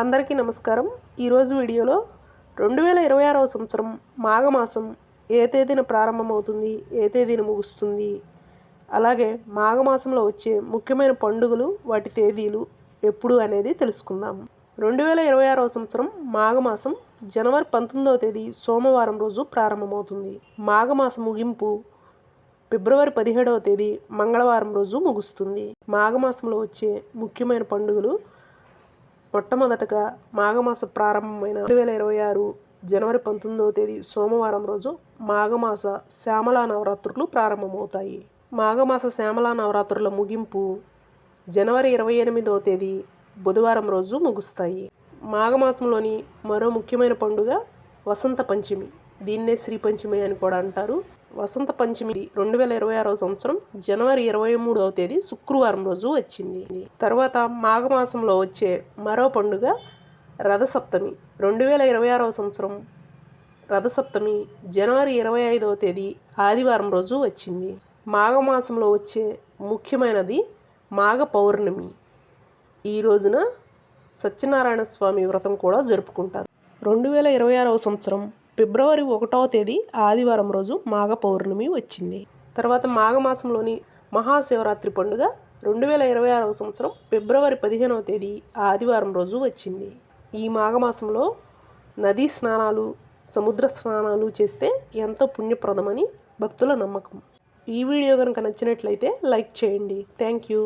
అందరికీ నమస్కారం. ఈరోజు వీడియోలో రెండు వేల ఇరవై ఆరవ సంవత్సరం మాఘమాసం ఏ తేదీన ప్రారంభమవుతుంది ఏ తేదీన ముగుస్తుంది? అలాగే మాఘమాసంలో వచ్చే ముఖ్యమైన పండుగలు వాటి తేదీలు ఎప్పుడు అనేది తెలుసుకుందాం. రెండు వేల ఇరవై ఆరవ సంవత్సరం మాఘమాసం జనవరి పంతొమ్మిదవ తేదీ సోమవారం రోజు ప్రారంభమవుతుంది. మాఘమాసం ముగింపు ఫిబ్రవరి పదిహేడవ తేదీ మంగళవారం రోజు ముగుస్తుంది. మాఘమాసంలో వచ్చే ముఖ్యమైన పండుగలు మొట్టమొదటగా మాఘమాస ప్రారంభమైన రెండు వేల ఇరవై ఆరు జనవరి పంతొమ్మిదవ తేదీ సోమవారం రోజు మాఘమాస శ్యామలా నవరాత్రులు ప్రారంభమవుతాయి. మాఘమాస శ్యామలా నవరాత్రుల ముగింపు జనవరి ఇరవై ఎనిమిదవ తేదీ బుధవారం రోజు ముగుస్తాయి. మాఘమాసంలోని మరో ముఖ్యమైన పండుగ వసంత పంచమి. దీన్నే శ్రీ పంచమి అని కూడా అంటారు. వసంత పంచమి రెండు వేల ఇరవై ఆరవ సంవత్సరం జనవరి ఇరవై మూడవ తేదీ శుక్రవారం రోజు వచ్చింది. తర్వాత మాఘమాసంలో వచ్చే మరో పండుగ రథసప్తమి. రెండు వేల ఇరవై ఆరవ సంవత్సరం రథసప్తమి జనవరి ఇరవై ఐదవ తేదీ ఆదివారం రోజు వచ్చింది. మాఘమాసంలో వచ్చే ముఖ్యమైనది మాఘ పౌర్ణమి. ఈ రోజున సత్యనారాయణ స్వామి వ్రతం కూడా జరుపుకుంటారు. రెండు వేల ఇరవై ఆరవ సంవత్సరం ఫిబ్రవరి ఒకటవ తేదీ ఆదివారం రోజు మాఘ పౌర్ణమి వచ్చింది. తర్వాత మాఘమాసంలోని మహాశివరాత్రి పండుగ రెండు వేల ఇరవై ఆరవ సంవత్సరం ఫిబ్రవరి పదిహేనవ తేదీ ఆదివారం రోజు వచ్చింది. ఈ మాఘమాసంలో నదీ స్నానాలు సముద్ర స్నానాలు చేస్తే ఎంతో పుణ్యప్రదమని భక్తుల నమ్మకం. ఈ వీడియో కనుక నచ్చినట్లయితే లైక్ చేయండి. Thank you.